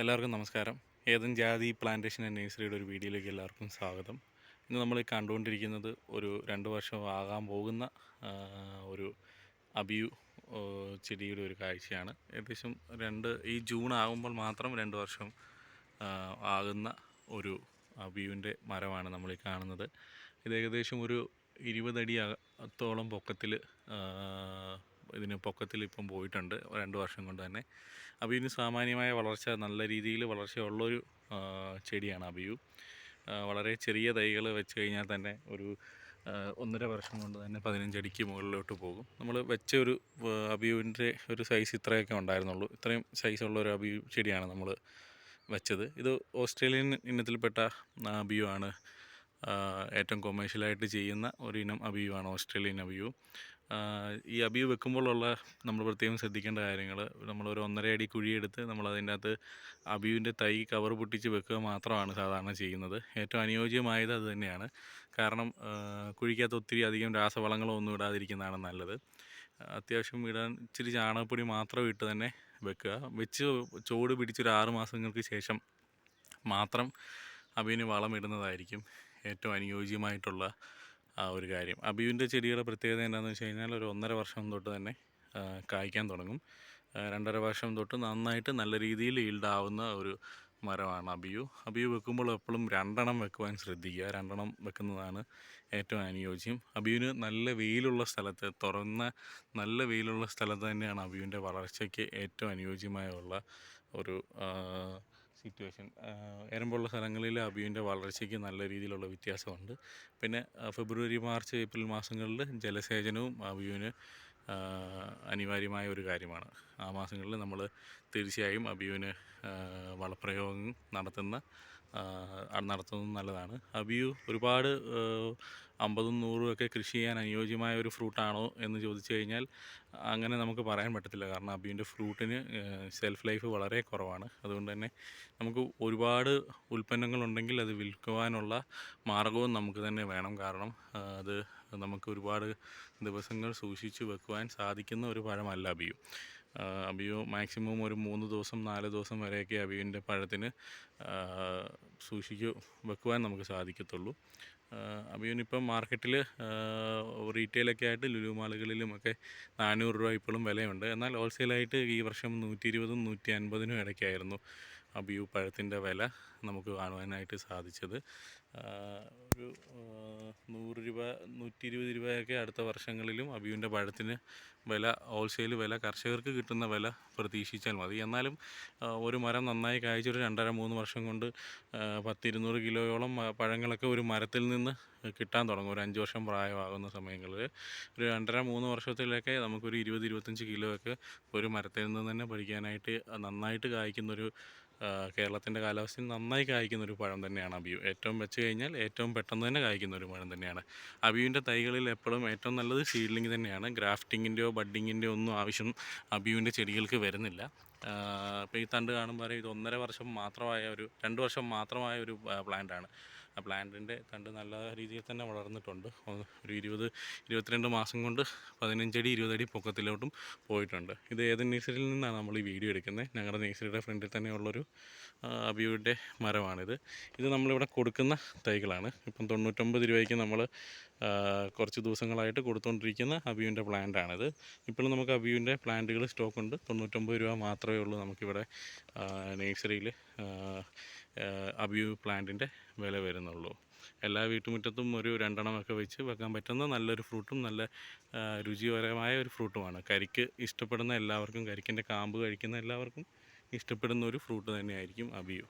എല്ലാവർക്കും നമസ്കാരം. ഏതൻ ജാതി പ്ലാന്റേഷൻ ആൻഡ് നേഴ്സറിയുടെ ഒരു വീഡിയോയിലേക്ക് എല്ലാവർക്കും സ്വാഗതം. ഇന്ന് നമ്മൾ കണ്ടുകൊണ്ടിരിക്കുന്നത് ഒരു രണ്ട് വർഷം ആകാൻ പോകുന്ന ഒരു അബിയു ചെടിയുടെ ഒരു കാഴ്ചയാണ്. ഏകദേശം രണ്ട് ഈ ജൂൺ ആകുമ്പോൾ മാത്രം രണ്ട് വർഷം ആകുന്ന ഒരു അബിയുവിന്റെ മരമാണ് നമ്മൾ ഈ കാണുന്നത്. ഇത് ഏകദേശം ഒരു ഇരുപതടി അകത്തോളം പൊക്കത്തിൽ ഇതിന് പൊക്കത്തിൽ ഇപ്പം പോയിട്ടുണ്ട് രണ്ട് വർഷം കൊണ്ട് തന്നെ. അബിയു സാമാന്യമായ വളർച്ച നല്ല രീതിയിൽ വളർച്ചയുള്ളൊരു ചെടിയാണ് അബിയു. വളരെ ചെറിയ തൈകൾ വെച്ച് കഴിഞ്ഞാൽ തന്നെ ഒരു ഒന്നര വർഷം കൊണ്ട് തന്നെ പതിനഞ്ചടിക്ക് മുകളിലോട്ട് പോകും. നമ്മൾ വെച്ച ഒരു അബിയുവിന്റെ ഒരു സൈസ് ഇത്രയൊക്കെ ഉണ്ടായിരുന്നുള്ളൂ. ഇത്രയും സൈസുള്ള ഒരു അബിയു ചെടിയാണ് നമ്മൾ വെച്ചത്. ഇത് ഓസ്ട്രേലിയൻ ഇനത്തിൽപ്പെട്ട അബിയു ആണ് ഏറ്റവും കൊമേഴ്ഷ്യലായിട്ട് ചെയ്യുന്ന ഒരു ഇനം അബിയു ആണ് ഓസ്ട്രേലിയൻ അബിയു. ഈ അബിയു വെക്കുമ്പോഴുള്ള നമ്മൾ പ്രത്യേകം ശ്രദ്ധിക്കേണ്ട കാര്യങ്ങൾ. നമ്മൾ ഒരു ഒന്നര അടി കുഴിയെടുത്ത് നമ്മൾ അതിന്റെ അകത്ത് അബിയുവിന്റെ തൈ കവർ പൊട്ടിച്ച് വെക്കുക മാത്രമാണ് സാധാരണ ചെയ്യുന്നത്. ഏറ്റവും അനുയോജ്യമായത് അത് തന്നെയാണ്. കാരണം കുഴിക്കകത്ത് ഒത്തിരി അധികം രാസവളങ്ങളോ ഒന്നും ഇടാതിരിക്കുന്നതാണ് നല്ലത്. അത്യാവശ്യം ഇടാൻ ഇച്ചിരി ചാണകപ്പൊടി മാത്രം ഇട്ട് തന്നെ വെക്കുക. വെച്ച് ചൂട് പിടിച്ചൊരു ആറ് മാസങ്ങൾക്ക് ശേഷം മാത്രം അബിയുവിന് വളം ഇടുന്നതായിരിക്കും ഏറ്റവും അനുയോജ്യമായിട്ടുള്ള ആ ഒരു കാര്യം. അബിയുവിന്റെ ചെടിയുടെ പ്രത്യേകത എന്താണെന്ന് വെച്ച് കഴിഞ്ഞാൽ ഒരു ഒന്നര വർഷം തൊട്ട് തന്നെ കായ്ക്കാൻ തുടങ്ങും. രണ്ടര വർഷം തൊട്ട് നന്നായിട്ട് നല്ല രീതിയിൽ ഈൽഡാവുന്ന ഒരു മരമാണ് അബിയു. അബിയു വെക്കുമ്പോൾ എപ്പോഴും രണ്ടെണ്ണം വെക്കുവാൻ ശ്രദ്ധിക്കുക. രണ്ടെണ്ണം വെക്കുന്നതാണ് ഏറ്റവും അനുയോജ്യം. അബിയുവിന് നല്ല വെയിലുള്ള സ്ഥലത്ത് തുറന്ന നല്ല വെയിലുള്ള സ്ഥലത്ത് തന്നെയാണ് അബിയുവിന്റെ വളർച്ചയ്ക്ക് ഏറ്റവും അനുയോജ്യമായുള്ള ഒരു സിറ്റുവേഷൻ എരമ്പുള്ള സ്ഥലങ്ങളിൽ അബിയുവിന്റെ വളർച്ചയ്ക്ക് നല്ല രീതിയിലുള്ള വ്യത്യാസമുണ്ട്. പിന്നെ ഫെബ്രുവരി മാർച്ച് ഏപ്രിൽ മാസങ്ങളിൽ ജലസേചനവും അബിയുവിന് അനിവാര്യമായ ഒരു കാര്യമാണ്. ആ മാസങ്ങളിൽ നമ്മൾ തീർച്ചയായും അബിയുവിന് വളപ്രയോഗം നടത്തുന്ന നടത്തുന്നത് നല്ലതാണ്. അബിയു ഒരുപാട് അമ്പതും നൂറും ഒക്കെ കൃഷി ചെയ്യാൻ അനുയോജ്യമായ ഒരു ഫ്രൂട്ടാണോ എന്ന് ചോദിച്ചു കഴിഞ്ഞാൽ അങ്ങനെ നമുക്ക് പറയാൻ പറ്റത്തില്ല. കാരണം അബിയുവിന്റെ ഫ്രൂട്ടിന് സെൽഫ് ലൈഫ് വളരെ കുറവാണ്. അതുകൊണ്ട് തന്നെ നമുക്ക് ഒരുപാട് ഉൽപ്പന്നങ്ങളുണ്ടെങ്കിൽ അത് വിൽക്കുവാനുള്ള മാർഗവും നമുക്ക് തന്നെ വേണം. കാരണം അത് നമുക്ക് ഒരുപാട് ദിവസങ്ങൾ സൂക്ഷിച്ചു വെക്കുവാൻ സാധിക്കുന്ന ഒരു പഴമല്ല അബിയു. അബിയു മാക്സിമം ഒരു മൂന്ന് ദിവസം നാല് ദിവസം വരെയൊക്കെ അബിയുവിന്റെ പഴത്തിന് സൂക്ഷിച്ചു വെക്കുവാൻ നമുക്ക് സാധിക്കത്തുള്ളൂ. അബിയുനിപ്പം മാർക്കറ്റിൽ റീറ്റെയിലൊക്കെ ആയിട്ട് ലുലു മാളുകളിലുമൊക്കെ നാനൂറ് രൂപ ഇപ്പോഴും വിലയുണ്ട്. എന്നാൽ ഹോൾസെയിലായിട്ട് ഈ വർഷം നൂറ്റി ഇരുപതും നൂറ്റി അൻപതിനും ഇടയ്ക്കായിരുന്നു. അബിയു പഴത്തിന്റെ വില നമുക്ക് കാണുവാനായിട്ട് സാധിച്ചത്. ഒരു നൂറ് രൂപ നൂറ്റി ഇരുപത് രൂപയൊക്കെ അടുത്ത വർഷങ്ങളിലും അബിയുവിന്റെ പഴത്തിന് വില ഹോൾസെയിൽ വില കർഷകർക്ക് കിട്ടുന്ന വില പ്രതീക്ഷിച്ചാൽ മതി. എന്നാലും ഒരു മരം നന്നായി കായ്ച്ചൊരു രണ്ടര മൂന്ന് വർഷം കൊണ്ട് പത്തിരുന്നൂറ് കിലോയോളം പഴങ്ങളൊക്കെ ഒരു മരത്തിൽ നിന്ന് കിട്ടാൻ തുടങ്ങും. ഒരു അഞ്ച് വർഷം പ്രായമാകുന്ന സമയങ്ങളിൽ. ഒരു രണ്ടര മൂന്ന് വർഷത്തിലൊക്കെ നമുക്കൊരു ഇരുപത് ഇരുപത്തഞ്ച് കിലോ ഒക്കെ ഒരു മരത്തിൽ നിന്ന് തന്നെ പഠിക്കാനായിട്ട് നന്നായിട്ട് കായ്ക്കുന്നൊരു കേരളത്തിന്റെ കാലാവസ്ഥയിൽ നന്നായി കായ്ക്കുന്ന ഒരു പഴം തന്നെയാണ് അബിയു. ഏറ്റവും വെച്ച് കഴിഞ്ഞാൽ ഏറ്റവും പെട്ടെന്ന് തന്നെ കായ്ക്കുന്ന ഒരു പഴം തന്നെയാണ്. അബിയുവിന്റെ തൈകളിൽ എപ്പോഴും ഏറ്റവും നല്ലത് സീഡ്ലിംഗ് തന്നെയാണ്. ഗ്രാഫ്റ്റിങ്ങിന്റെയോ ബഡ്ഡിങ്ങിന്റെയോ ഒന്നും ആവശ്യം അബിയുവിന്റെ ചെടികൾക്ക് വരുന്നില്ല. ഇപ്പോൾ ഈ തണ്ട് കാണുമ്പോൾ ഇത് ഒന്നര വർഷം മാത്രമായ ഒരു രണ്ട് വർഷം മാത്രമായ ഒരു പ്ലാന്റാണ് ആ പ്ലാന്റിന്റെ തണ്ട് നല്ല രീതിയിൽ തന്നെ വളർന്നിട്ടുണ്ട്. ഒരു ഇരുപത് ഇരുപത്തിരണ്ട് മാസം കൊണ്ട് പതിനഞ്ചടി ഇരുപതടി പൊക്കത്തിലോട്ടും പോയിട്ടുണ്ട്. ഇത് ഏത് നേഴ്സറിയിൽ നിന്നാണ് നമ്മൾ ഈ വീഡിയോ എടുക്കുന്നത്? ഞങ്ങളുടെ നേഴ്സറിയുടെ ഫ്രണ്ടിൽ തന്നെയുള്ളൊരു അബിയുടെ മരമാണിത്. ഇത് നമ്മളിവിടെ കൊടുക്കുന്ന തൈകളാണ്. ഇപ്പം തൊണ്ണൂറ്റൊമ്പത് രൂപയ്ക്ക് നമ്മൾ കുറച്ച് ദിവസങ്ങളായിട്ട് കൊടുത്തുകൊണ്ടിരിക്കുന്ന അബിയുവിന്റെ പ്ലാന്റാണിത്. ഇപ്പോഴും നമുക്ക് അബിയുവിന്റെ പ്ലാന്റുകൾ സ്റ്റോക്കുണ്ട്. തൊണ്ണൂറ്റൊമ്പത് രൂപ മാത്രമേ ഉള്ളൂ നമുക്കിവിടെ നേഴ്സറിയിൽ അബിയു പ്ലാന്റിന്റെ വില വരുന്നുള്ളൂ. എല്ലാ വീട്ടുമുറ്റത്തും ഒരു രണ്ടെണ്ണമൊക്കെ വെച്ച് വെക്കാൻ പറ്റുന്ന നല്ലൊരു ഫ്രൂട്ടും നല്ല രുചികരമായ ഒരു ഫ്രൂട്ടുമാണ്. കരിക്ക് ഇഷ്ടപ്പെടുന്ന എല്ലാവർക്കും കരിക്കിന്റെ കാമ്പ് കഴിക്കുന്ന എല്ലാവർക്കും ഇഷ്ടപ്പെടുന്ന ഒരു ഫ്രൂട്ട് തന്നെയായിരിക്കും അബിയു.